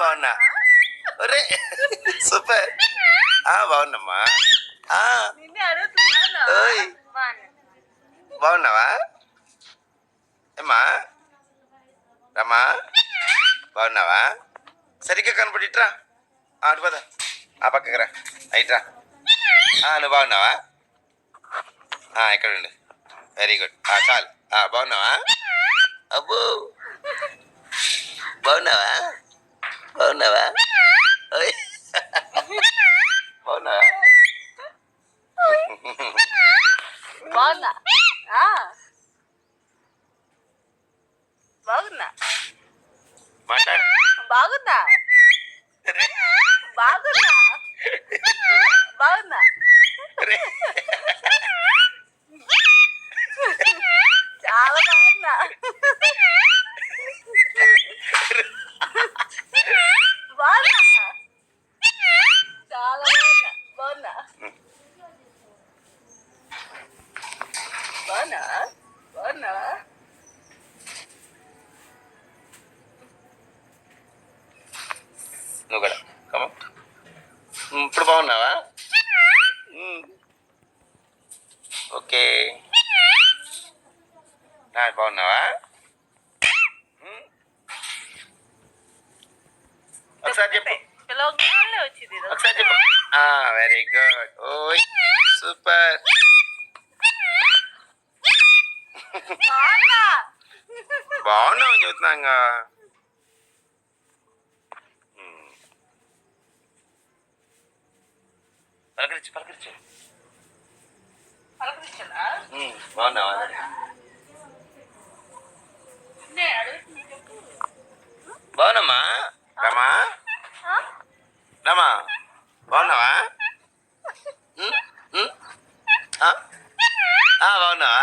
బాగున్నా. ఒరే సూపర్. బాగున్నమ్మా. ఓయ్. బాగున్నావా? ఏమ్మా? రమ్మా. బాగున్నావా? సరిగ్గా కనపడిట్రా? అటు పద. ఆ పక్కకి రా. అయిట్రా. నువ్వు బాగున్నావా? ఇక్కడ ఉండు వెరీ గుడ్ చాలు. బాగున్నావా? అబ్బో. బాగున్నావా? బాగున్నావా. బాగున్నావా? బాగున్నా. బాగున్నా. బాగున్నా. బాగున్నా రే. చాలా బాగున్నా బాగున్నా చాలా బాగున్నా బాగున్నా బాగున్నా బాగున్నా నువ్వు కూడా. ఇప్పుడు బాగున్నావా. ఓకే. నా బాగున్నావా. ఒకసారి చెప్పు. ఒకసారి చెప్పు. వెరీ గుడ్ ఓయ్ సూపర్ బాగున్నా. బాగున్నావు చెబుతున్నాగా మ్మ్. పలకరించు. బాగున్నావా. బాగున్నామ్మా రమా? రమా? బాగున్నావా? బాగున్నావా?